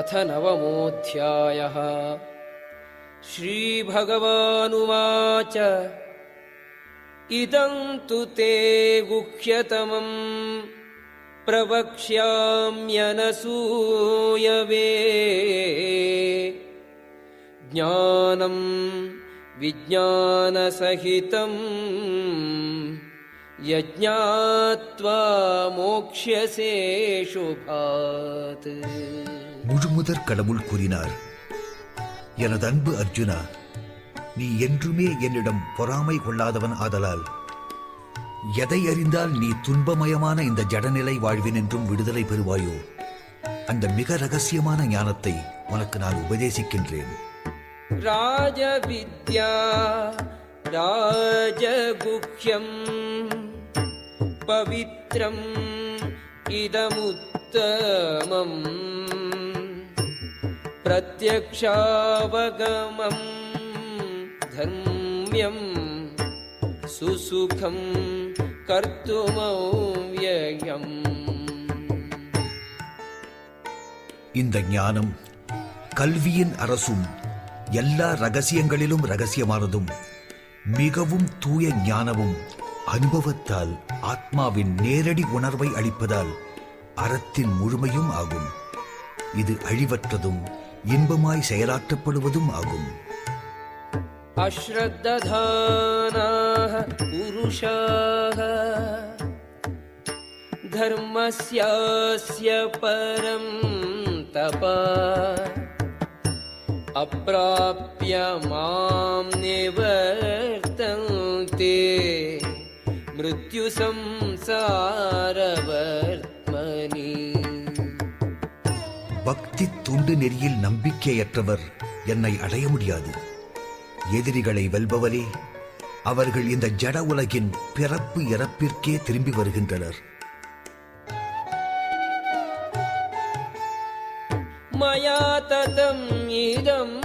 अथ नवमोऽध्यायः। श्रीभगवानुवाच। इदं तु ते गुह्यतमम् प्रवक्ष्याम्यनसूयवे। ज्ञानम् विज्ञानसहितम् यज्ञात्वा मोक्ष्यसे शुभात् முழுமுதற் கடவுள் கூறினார். எனது அன்பு அர்ஜுனா நீ என்றுமே என்னிடம் பொறாமை கொள்ளாதவன் ஆதலால். எதை அறிந்தால் நீ துன்பமயமான இந்த ஜடநிலை வாழ்வின் என்றும் விடுதலை பெறுவாயோ? அந்த மிக ரகசியமான ஞானத்தை உனக்கு நான் உபதேசிக்கின்றேன். ராஜ வித்யா ராஜகுஹ்யம் பவித்ரம் இதமுத்தமம். प्रत्यक्षावगमम् धर्म्यम् सुसुखम् कर्तुमव्ययम् இந்த ஞானம் கல்வியின் அரசும் எல்லா ரகசியங்களிலும் ரகசியமானதும் மிகவும் தூய ஞானமும் அனுபவத்தால் ஆத்மாவின் நேரடி உணர்வை அளிப்பதால் அறத்தின் முழுமையும் ஆகும் இது அழிவற்றதும் இன்பமாய் செயலாற்றப்படுவதும் ஆகும். அஸ்ரத்ததானாக புருஷாக தர்மஸ்யாஸ்ய பரம் தப. அப்பிராப்பிய மாம் நிவர்த்தந்தே. மிருத்யு சம்சாரவர்த்த பக்தி துண்டு நெறியில் நம்பிக்கையற்றவர் என்னை அடைய முடியாது. எதிரிகளை வெல்பவரே அவர்கள் இந்த ஜட உலகின் பிறப்பு இறப்பிற்கே திரும்பி வருகின்றனர். மயா ததம் இதம்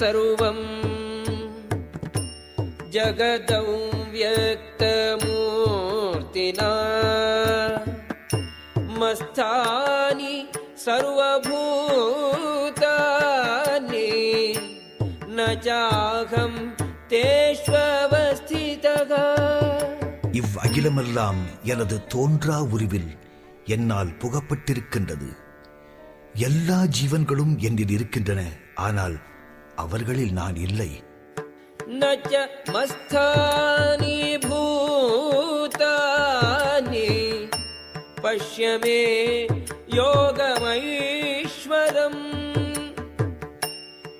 சர்வம். ஜகதௌ வியக்தமூர்த்தினா. மஸ்தானி सर्वभूतानि न चाहं तेष्वस्थितः இவ் அகிலமெல்லாம் எனது தோன்றா உருவில் என்னால் புகப்பட்டிருக்கின்றது எல்லா ஜீவன்களும் என்னில் இருக்கின்றன ஆனால் அவர்களில் நான் இல்லை न च मस्थानि भूतानि पश्य मे योगमैश्वरम्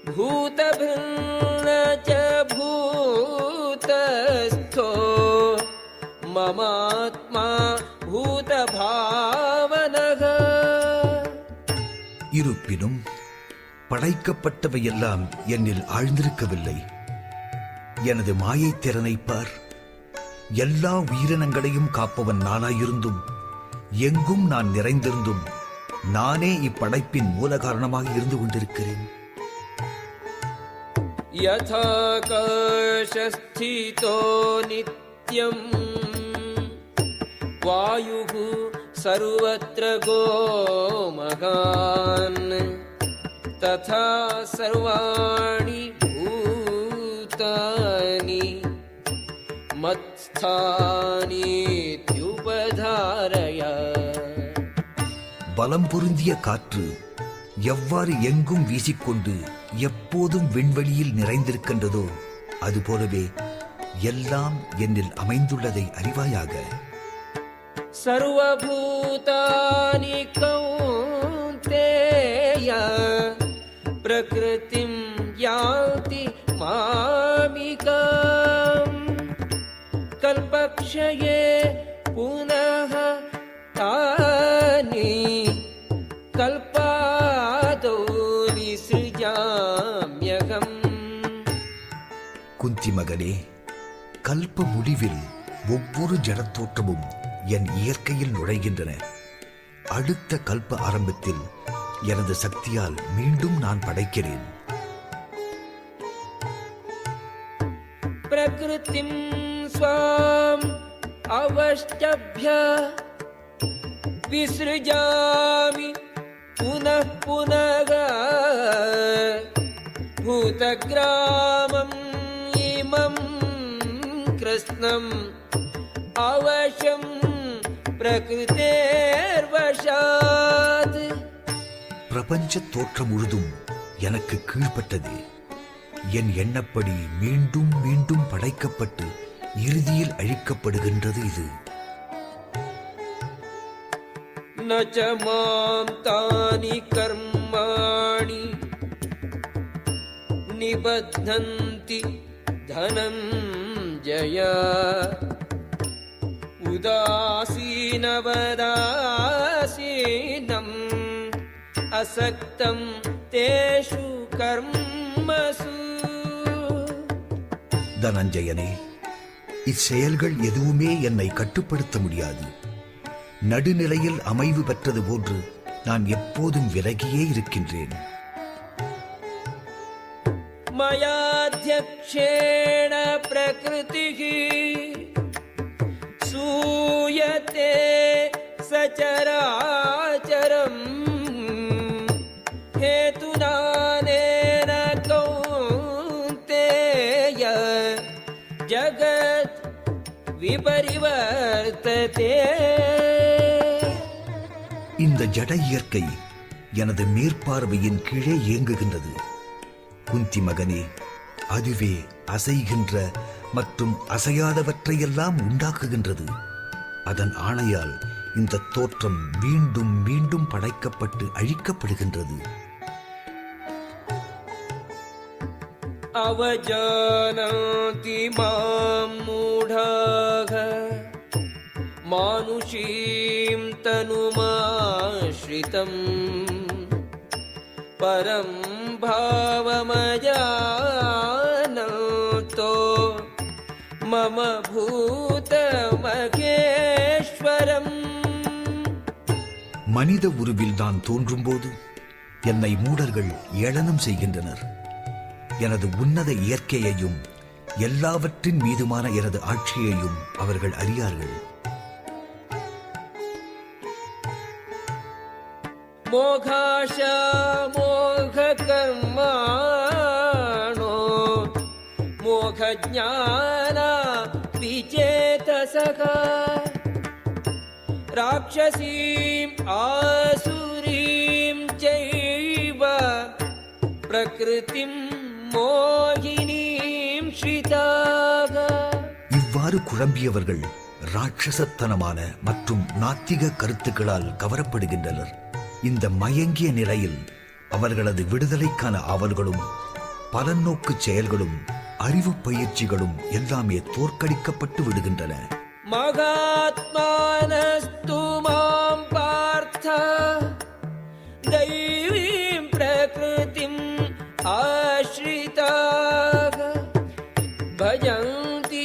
भूतभिन्न च भूतस्थो ममात्मा भूतभावनः இருப்பினும் படைக்கப்பட்டவையெல்லாம் என்னில் ஆழ்ந்திருக்கவில்லை எனது மாயைத் திறனைப் பார் எல்லா உயிரினங்களையும் காப்பவன் நானாயிருந்தும் எங்கும் நான் நிறைந்திருந்தும் நானே இப்படைப்பின் மூல காரணமாக இருந்து கொண்டிருக்கிறேன் यथाकाशस्थितो नित्यम् वायुः सर्वत्र गोमगान् तथा सर्वाणि भूतानि मत्स्थानीत्युपधारय பலம் பொருந்திய காற்று எவ்வாறு எங்கும் வீசிக்கொண்டு எப்போதும் விண்வெளியில் நிறைந்திருக்கின்றதோ அதுபோலவே எல்லாம் என்னில் அமைந்துள்ளதை அறிவாயாக. சர்வபூதானி கௌந்தேயா பிரகிருதி யாதி மாமிகாம். கல்பக்ஷயே வெற்றி மகனே கல்ப முடிவில் ஒவ்வொரு ஜடத்தோற்றமும் என் இயற்கையில் நுழைகின்றன. அடுத்த கல்ப ஆரம்பத்தில் எனது சக்தியால் மீண்டும் நான் படைக்கிறேன். பிரகிருதிம் ஸ்வாம் அவஷ்டபிய விசிருஜாமி புனः புனக பூதகிராமம் कृत्स्नम् अवशं प्रकृतेर्वशात् பிரபஞ்ச தோற்றம் முழுதும் எனக்கு கீழ்ப்பட்டது என் எண்ணப்படி மீண்டும் மீண்டும் படைக்கப்பட்டு இறுதியில் அழிக்கப்படுகின்றது இது न च मां तानि कर्माणि निबध्नन्ति धनं जय उदासीनवदासीनम् असक्तं तेषु कर्मसु தனஞ்சயனே இச்செயல்கள் எதுவுமே என்னை கட்டுப்படுத்த முடியாது நடுநிலையில் அமைவு பெற்றது போன்று நான் எப்போதும் விலகியே இருக்கின்றேன் मयाध्यक्षेण प्रकृतिः सूयते सचराचरम् हेतुनानेन कौन्तेय जगत् विपरिवर्तते இந்த ஜட இயற்கை எனது மேற்பார்வையின் கீழே இயங்குகின்றது குந்தி மகனே அதுவே அசைகின்ற மற்றும் அசையாதவற்றையெல்லாம் உண்டாக்குகின்றது. அதன் ஆணையால் இந்த தோற்றம் மீண்டும் மீண்டும் படைக்கப்பட்டு அழிக்கப்படுகின்றது. அவஜானந்தி மாம் மூடாக மானுஷீம் தனுமாஷ்ரிதம் பரம் பாவமஜா मम பூதமகேஸ்வரம் மனித உருவில் தான் தோன்றும்போது என்னை மூடர்கள் ஏளனம் செய்கின்றனர். எனது உன்னத இயற்கையையும் எல்லாவற்றின் மீதுமான எனது ஆட்சியையும் அவர்கள் அறியார்கள். மோகாஷா மோக கர்மாணோ மோக ஜானா विचेतसः राक्षसीम् आसुरीं चैव प्रकृतिं मोहिनीं श्रिताः இவ்வாறு குழம்பியவர்கள் ராட்சசத்தனமான மற்றும் நாத்திக கருத்துக்களால் கவரப்படுகின்றனர் இந்த மயங்கிய நிலையில் அவர்களது விடுதலைக்கான ஆவல்களும் பலநோக்கு செயல்களும் அறிவு பயிற்சிகளும் எல்லாமே தோற்கடிக்கப்பட்டு விடுகின்றன. மகாத்மானஸ்து மாம் பார்த்த தைரீம் பிரகிருதிம் ஆஸ்ரிதாக பஜந்தி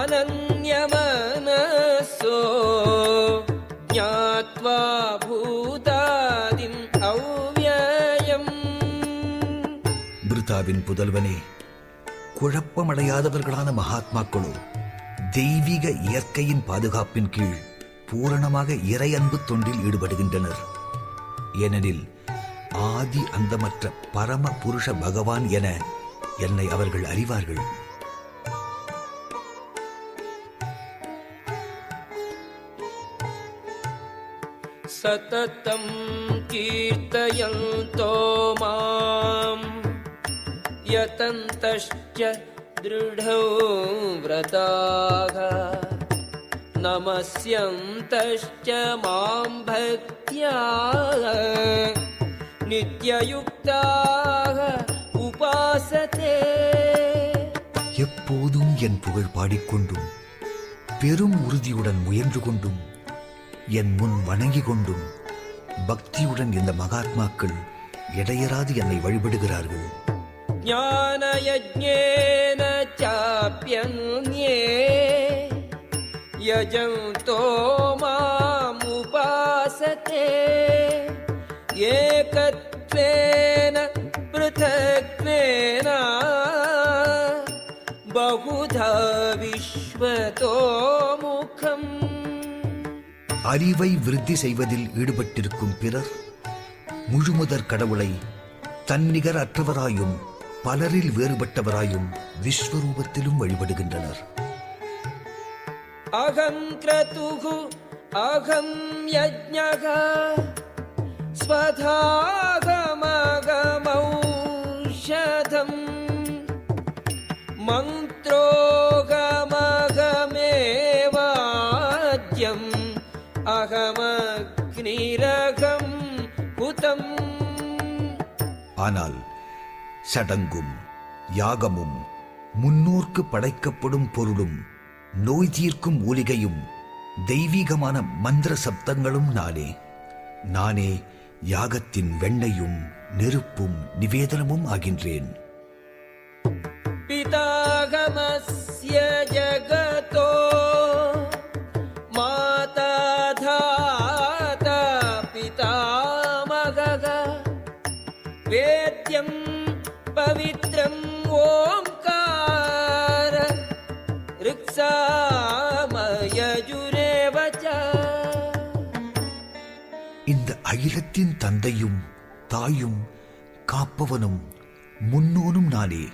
அனன்யமனசோ ஞாத்வா பூதாதிம் அவ்யயம் பிருதாவின் புதல்வனே குழப்பமடையாதவர்களான மகாத்மாக்களோ தெய்வீக இயற்கையின் பாதுகாப்பின் கீழ் பூரணமாக இறை அன்பு தொண்டில் ஈடுபடுகின்றனர். ஏனெனில் ஆதி அந்தமற்ற பரம புருஷ பகவான் என என்னை அவர்கள் அறிவார்கள். சததம் கீர்த்தயந்தோ மாம். यतन्तश्च दृढौ व्रताः नमस्यन्तश्च मां भक्त्या नित्ययुक्ताः उपासते எப்போதும் என் புகழ் பாடிக்கொண்டும் பெரும் உறுதியுடன் முயன்று கொண்டும் என் முன் வணங்கிக் கொண்டும் பக்தியுடன் இந்த மகாத்மாக்கள் இடையராது என்னை வழிபடுகிறார்கள் ज्ञानयज्ञेन चाप्यन्ये यजन्तो मामुपासते एकत्वेन पृथक्त्वेन बहुधा विश्वतो मुखम् அறிவை விருத்தி செய்வதில் ஈடுபட்டிருக்கும் பிறர் முழுமுதற் கடவுளை தன்னிகர் அற்றவராயும் பலரில் வேறுபட்டவராயும் விஸ்வரூபத்திலும் வழிபடுகின்றனர். அகம் கிரதுகு அகம் யஜ்ஞக ஸ்வதாகமகமௌஷதம் மந்த்ரோகமகமேவாத்யம் அகமக்னிரகம் குதம் ஆனால் சடங்கும் யாகமும் முன்னோர்க்கு படைக்கப்படும் பொருளும் நோய் தீர்க்கும் மூலிகையும் தெய்வீகமான மந்திர சப்தங்களும் நானே. நானே யாகத்தின் வெண்ணையும் நெருப்பும் நிவேதனமும் ஆகின்றேன். பிதாகமஸ்ய ஜகதோ அகிலத்தின் தந்தையும் தாயும் காப்பவனும் முன்னோனும் நாளே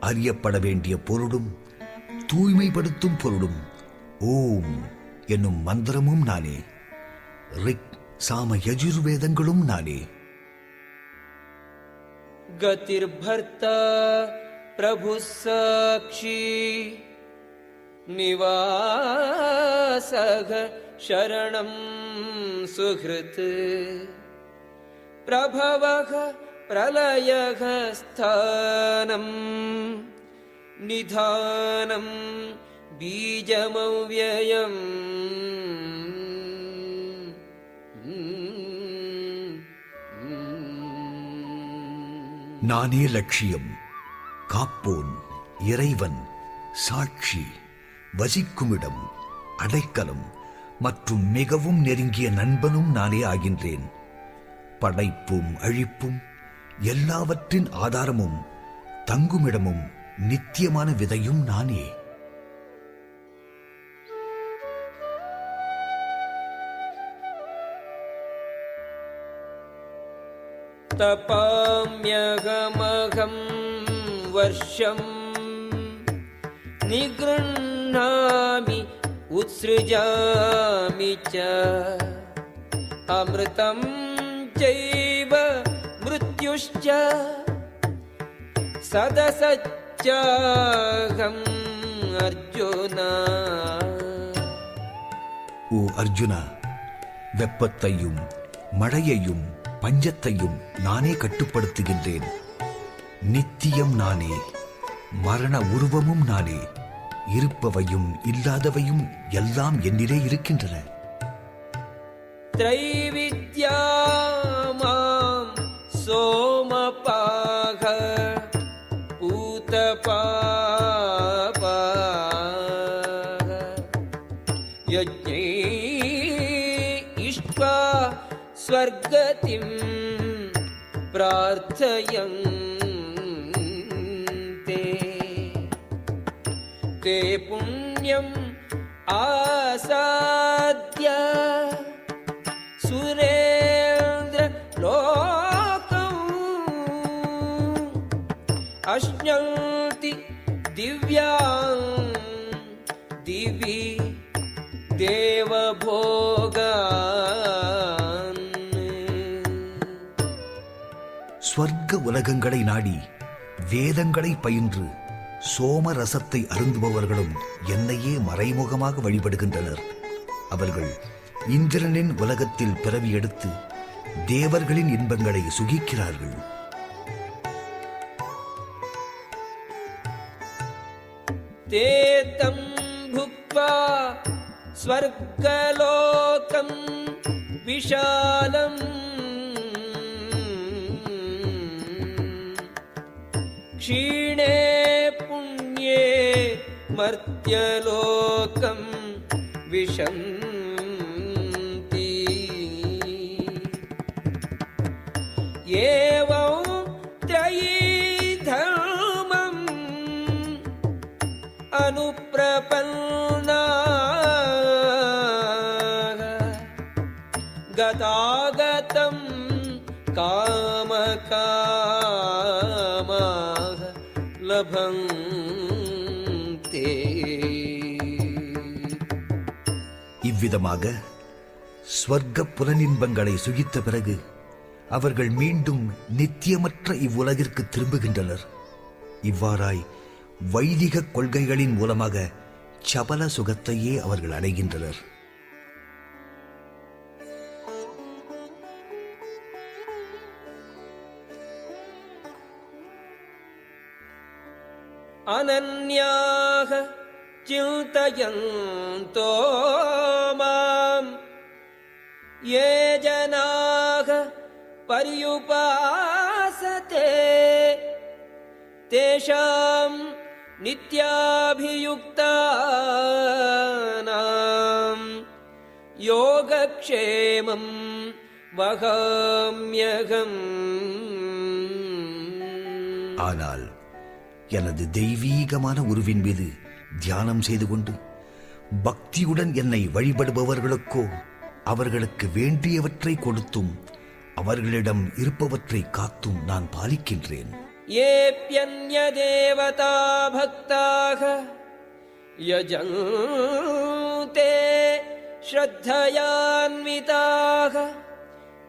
அறியப்பட வேண்டிய பொருளும் தூய்மைப்படுத்தும் பொருளும் ஓம் என்னும் மந்திரமும் நானே. ரிக் சாம யஜுர்வேதங்களும் நானே. கதிர்பர்த்தா பிரபு சாட்சி நிவாசக சரணம். सुहृत् प्रभवः प्रलयः स्थानं निधानं बीजमव्ययम् நானே லட்சியம் காப்போன் இறைவன் சாட்சி வசிக்குமிடம் அடைக்கலம் மற்றும் மிகவும் நெருங்கிய நண்பனும் நானே ஆகின்றேன் படைப்பும் அழிப்பும் எல்லாவற்றின் ஆதாரமும் தங்குமிடமும் நித்தியமான விதையும் நானே तपाम्यहमहं वर्षम् निगृह्णामि उत्सृजामि च अमृतं चैव मृत्युश्च सदसच्चाहम् अर्जुना ஓ அர்ஜுனா வெப்பத்தையும் மழையையும் பஞ்சத்தையும் நானே கட்டுப்படுத்துகின்றேன் நித்தியம் நானே மரண உருவமும் நானே இருப்பவையும் இல்லாதவையும் எல்லாம் என்னிலே இருக்கின்றன. திரைவித்யாமாம் சோமபாக பூதபாப. யஜ்ஞை இஷ்பா ஸ்வர்கதிம் பிரார்த்தயம் आसाद्य सुरेन्द्र लोकम् अश्नन्ति दिव्यां दिवि देवभोगान् ஸ்வர்க்க உலகங்களை நாடி வேதங்களை பயின்று சோம ரசத்தை அருந்துபவர்களும் என்னையே மறைமுகமாக வழிபடுகின்றனர். அவர்கள் இந்திரனின் உலகத்தில் பிறவி எடுத்து தேவர்களின் இன்பங்களை சுகிக்கிறார்கள். தேதம் புக்வா ஸ்வர்கலோகம் விஷாலம். க்ஷீணே मर्त्यलोकम् विष एवमम् अनुप्रपन्ना। गतागतं कामः कामाः இவ்விதமாக ஸ்வர்க்க புலனின்பங்களை சுகித்த பிறகு அவர்கள் மீண்டும் நித்தியமற்ற இவ்வுலகிற்கு திரும்புகின்றனர். இவ்வாறாய் வைதிக கொள்கைகளின் மூலமாக சபல சுகத்தையே அவர்கள் அடைகின்றனர். அனன்யாக चिन्तयन्तो माम् ये जनाः पर्युपासते तेषां नित्याभियुक्तानां योगक्षेमं वहाम्यहम् ஆனால் எனது தெய்வீகமான உருவின் மீது தியானம் செய்து கொண்டு பக்தியுடன் என்னை வழிபடுபவர்களுக்கோ அவர்களுக்கு வேண்டியவற்றை கொடுத்தும் அவர்களிடம் இருப்பவற்றை காத்தும் நான் பாலிக்கின்றேன். ஏப்யன்ய தேவதா பக்தாக யஜந்தே ஸ்ரத்தயான்விதாக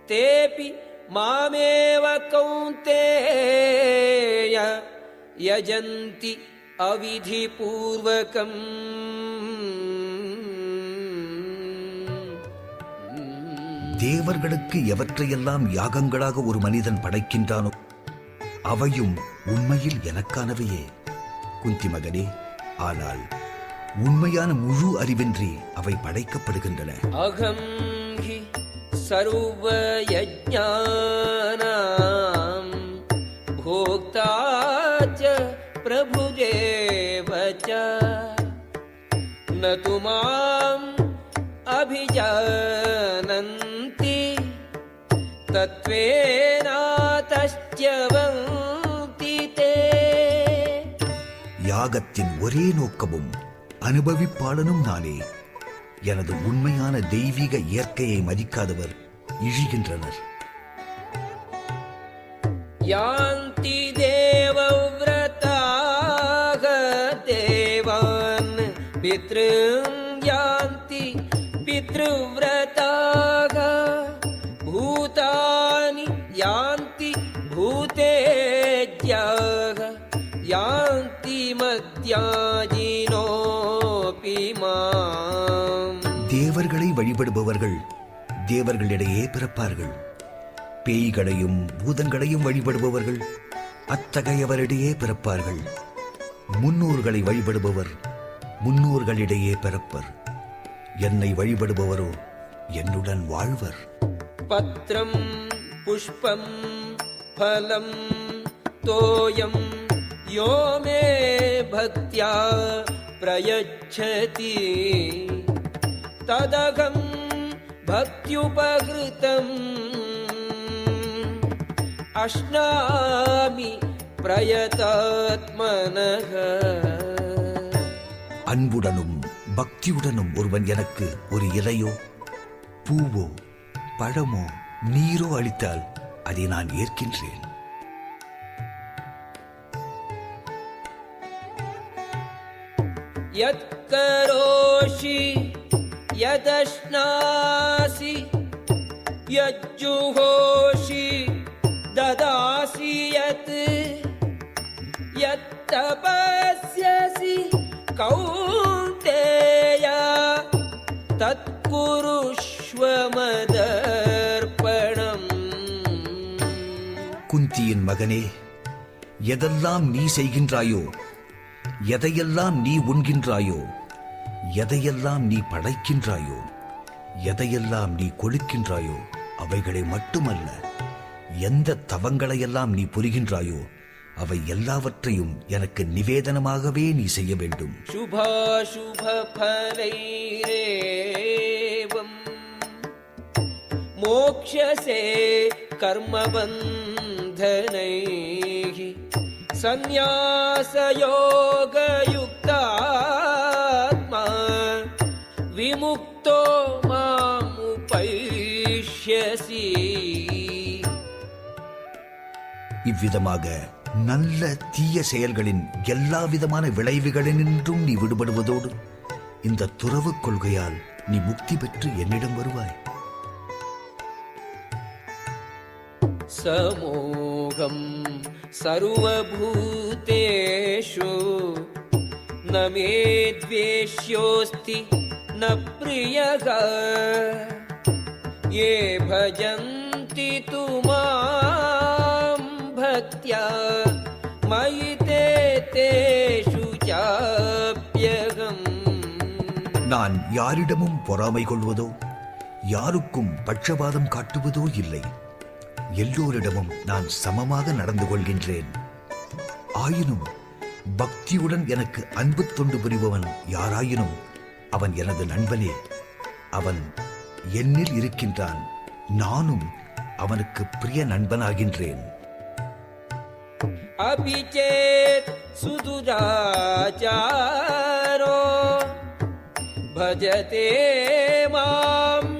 தேபி மாமேவ கௌந்தேய யஜந்தி அவிதிபூர்வகம். தேவர்களுக்கு எவற்றையெல்லாம் யாகங்களாக ஒரு மனிதன் படைக்கின்றானோ அவையும் உண்மையில் எனக்கானவையே. குந்தி மகனே ஆனால் உண்மையான முழு அறிவின்றி அவை படைக்கப்படுகின்றன. அகம் ஹி சர்வ போக்தா न तु माम् अभिजानन्ति तत्त्वेनातश्च्यवन्ति ते யாகத்தின் ஒரே நோக்கமும் அனுபவிப்பாளனும் நானே எனது உண்மையான தெய்வீக இயற்கையை மதிக்காதவர் இழிகின்றனர் यान्ति पितॄन् यान्ति पितृव्रताः भूतानि यान्ति भूतेज्याः यान्ति मद्याजिनोऽपि माम् தேவர்களை வழிபடுபவர்கள் தேவர்களிடையே பிறப்பார்கள் பேய்களையும் பூதங்களையும் வழிபடுபவர்கள் அத்தகையவரிடையே பிறப்பார்கள் முன்னோர்களை வழிபடுபவர் முன்னோர்களிடையே பிறப்பர். என்னை வழிபடுபவரோ என்னுடன் வாழ்வர். பத்திரம் புஷ்பம் பலம் தோயம் யோமே பக்தியா பிரயச்சதி. ததகம் பக்தியுபகிருத்தம். அஷ்ணாமி பிரயதாத்மனக. அன்புடனும் பக்தியுடனும் ஒருவன் எனக்கு ஒரு இலையோ பூவோ பழமோ நீரோ அளித்தால் அதை நான் ஏற்கின்றேன் यत्करोषि यदश्नासि यज्जुहोषि ददासि यत् यत्तपस्यसि கௌந்தேய தத்குருஷ்வமதர்ப்பணம் குந்தியின் மகனே எதெல்லாம் நீ செய்கின்றாயோ எதையெல்லாம் நீ உண்கின்றாயோ எதையெல்லாம் நீ படைக்கின்றாயோ எதையெல்லாம் நீ கொளுக்கின்றாயோ அவைகளை மட்டுமல்ல எந்த தவங்களையெல்லாம் நீ புரிகின்றாயோ அவை எல்லாவற்றையும் எனக்கு நிவேதனமாகவே நீ செய்ய வேண்டும். சுபாசுபலைரேவம் மோக்ஷசே கர்மபந்தனை சந்நியாசயோகயுக்தாத்மா விமுக்தோ மாமுபைஷ்யசி. இவ்விதமாக நல்ல தீய செயல்களின் எல்லா விதமான விளைவுகளினின்றும் நீ விடுபடுவதோடு இந்த துறவு கொள்கையால் நீ முக்தி பெற்று என்னிடம் வருவாய் समोघम् सर्वभूतेषु न मे द्वेष्योऽस्ति न प्रियः ये भजन्ति तु मां भक्त्या मयि ते तेषु चाप्यहम् நான் யாரிடமும் பொறாமை கொள்வதோ யாருக்கும் பட்சபாதம் காட்டுவதோ இல்லை எல்லோரிடமும் நான் சமமாக நடந்து கொள்கின்றேன் ஆயினும் பக்தியுடன் எனக்கு அன்பு தொண்டு புரிபவன் யாராயினும் அவன் எனது நண்பனே அவன் என்னில் இருக்கின்றான் நானும் அவனுக்கு பிரிய நண்பனாகின்றேன் अपि चेत् सुदुराचारो भजते माम्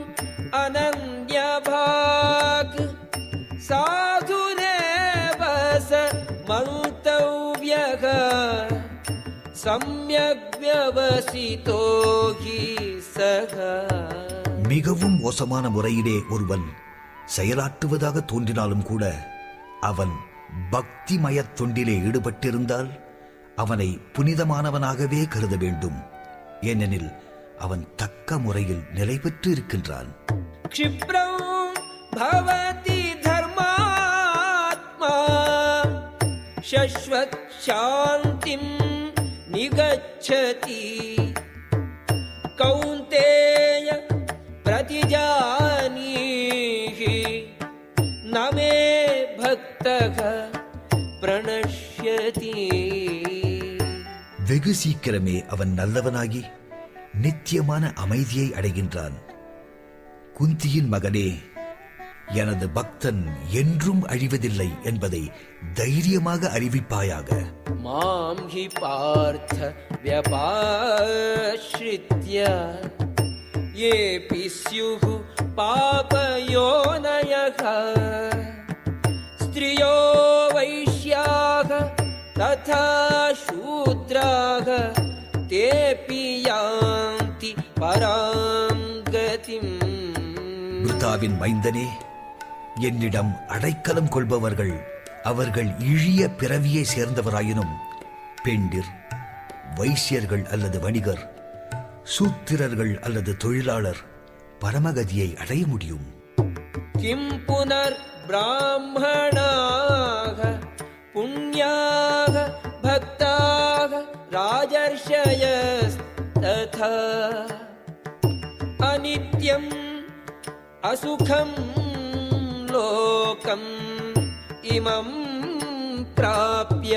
अनन्यभाक् साधुरेव स मन्तव्यः सम्यग् व्यवसितो हि सः மிகவும் மோசமான முறையிலே ஒருவன் செயலாற்றுவதாக தோன்றினாலும் கூட அவன் பக்திமயத் தொண்டிலே ஈடுபட்டிருந்தால் அவனை புனிதமானவனாகவே கருத வேண்டும். ஏனெனில் அவன் தக்க முறையில் நிலை பெற்று இருக்கின்றான் பவதி தர்மாத்மா. சாந்தி சாந்திம் நிகச்சதி. கௌந்தேய பிரதிஜா வெகு சீக்கிரமே அவன் நல்லவனாகி நித்தியமான அமைதியை அடைகின்றான். குந்தியின் மகனே எனது பக்தன் என்றும் அழிவதில்லை என்பதை தைரியமாக அறிவிப்பாயாக. மாம் ஹி பார்த்த வியபாஸ்ரித்ய ஏ பிஸ்யுகு பாபயோனயக ஸ்திரியோ வைஷ்யாக तथा शूद्राः तेऽपि यान्ति परां गतिम् மிருதாவின் மைந்தனே என்னிடம் அடைக்கலம் கொள்பவர்கள் அவர்கள் இழிய பிறவியை சேர்ந்தவராயினும் பெண்டிர் வைசியர்கள் அல்லது வணிகர் சூத்திரர்கள் அல்லது தொழிலாளர் பரமகதியை அடைய முடியும் किं पुनर्ब्राह्मणाः पुण्याः भक्ताः राजर्षयस्तथा अनित्यम् असुखं लोकम् इमं प्राप्य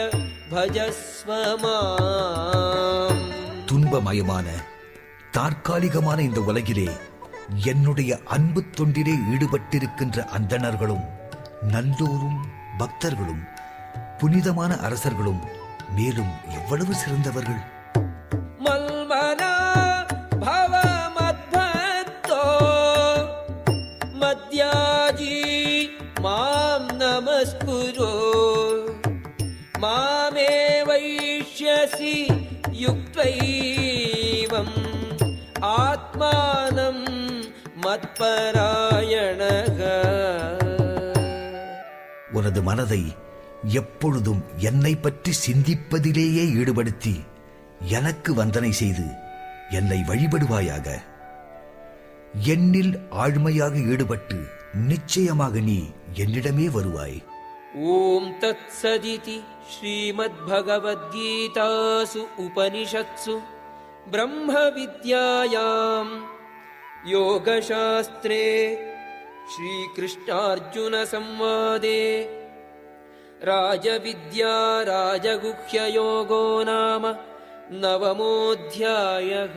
भजस्व माम् துன்பமயமான தற்காலிகமான இந்த உலகிலே என்னுடைய அன்பு தொண்டிலே ஈடுபட்டிருக்கின்ற அந்தணர்களும் நல்லோரும் பக்தர்களும் புனிதமான அரசர்களும் மேலும் எவ்வளவு சிறந்தவர்கள்? மாம் நமஸ்குரோ. மாமே வைஷ்யசி யுக்தைவம் ஆத்மானம் மத்பராயணக. உனது மனதை எப்பொழுதும் என்னை பற்றி சிந்திப்பதிலேயே ஈடுபடுத்தி எனக்கு வந்தனை செய்து என்னை வழிபடுவாயாக. என்னில் ஆழ்மையாக ஈடுபட்டு நிச்சயமாக நீ என்னிடமே வருவாய். ஓம் தத் சதிதி ஸ்ரீமத் பகவத்கீதாசு உபனிஷத்சு பிரம்ம வித்யாயாம் யோகசாஸ்திரே ஸ்ரீகிருஷ்ணார்ஜுன சம்வாதே राजविद्या राजगुह्ययोगो नाम नवमोऽध्यायः